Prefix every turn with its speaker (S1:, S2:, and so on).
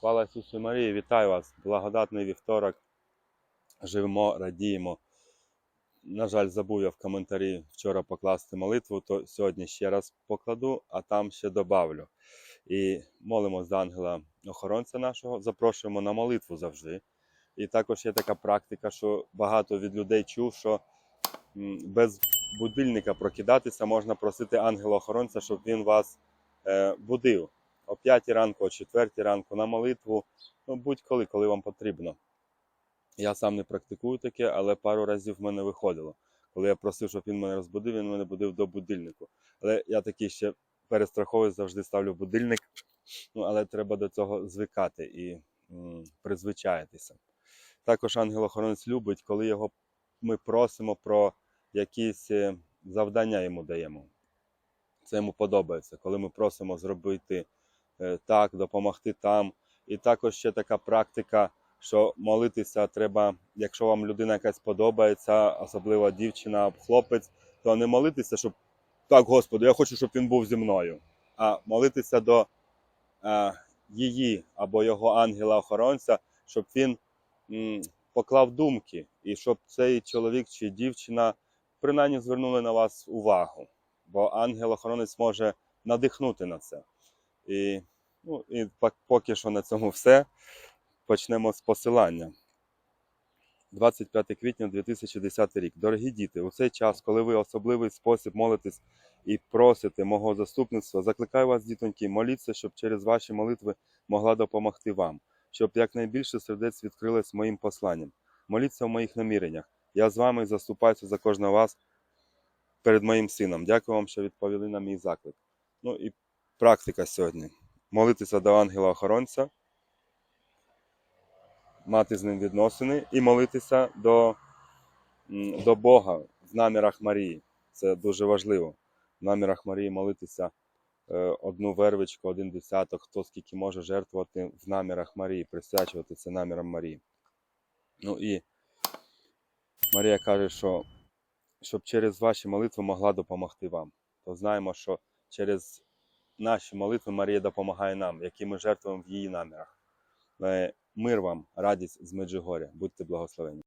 S1: Слава Ісусу Марії, вітаю вас! Благодатний вівторок. Живемо, радіємо. На жаль, забув я в коментарі вчора покласти молитву, то сьогодні ще раз покладу, а там ще добавлю. І молимо за ангела охоронця нашого, запрошуємо на молитву завжди. І також є така практика, що багато від людей чув, що без будильника прокидатися можна просити ангела-охоронця, щоб він вас е, будив о 5 ранку, о 4 ранку на молитву, ну будь-коли, коли вам потрібно. Я сам не практикую таке, але пару разів в мене виходило. Коли я просив, щоб він мене розбудив, він мене будив до будильнику. Але я такий ще перестраховую, завжди ставлю будильник. Ну, але треба до цього звикати і м, призвичаїтися. Також ангел-охоронець любить, коли його ми просимо про якісь е, завдання йому даємо. Це йому подобається, коли ми просимо зробити так, допомогти там. І також ще така практика, що молитися треба, якщо вам людина якась подобається, особливо дівчина, хлопець, то не молитися, щоб так, Господи, я хочу, щоб він був зі мною, а молитися до е, її або його ангела-охоронця, щоб він м, поклав думки, і щоб цей чоловік чи дівчина принаймні звернули на вас увагу. Бо ангел-охоронець може надихнути на це. І, ну, і поки що на цьому все. Почнемо з посилання. 25 квітня 2010 рік. Дорогі діти, у цей час, коли ви особливий спосіб молитесь і просите мого заступництва, закликаю вас, дітоньки, моліться, щоб через ваші молитви могла допомогти вам, щоб якнайбільше сердець відкрилось моїм посланням. Моліться в моїх наміреннях. Я з вами заступаюся за кожного вас перед моїм сином. Дякую вам, що відповіли на мій заклик. Ну і практика сьогодні. Молитися до ангела-охоронця, мати з ним відносини і молитися до, до Бога в намірах Марії. Це дуже важливо. В намірах Марії молитися е, одну вервичку, один десяток, хто скільки може жертвувати в намірах Марії, присвячувати це намірам Марії. Ну і Марія каже, що щоб через ваші молитви могла допомогти вам. То знаємо, що через наші молитви Марія допомагає нам, які ми жертвуємо в її намірах. Е, Мир вам, радість з Меджигоря. Будьте благословені.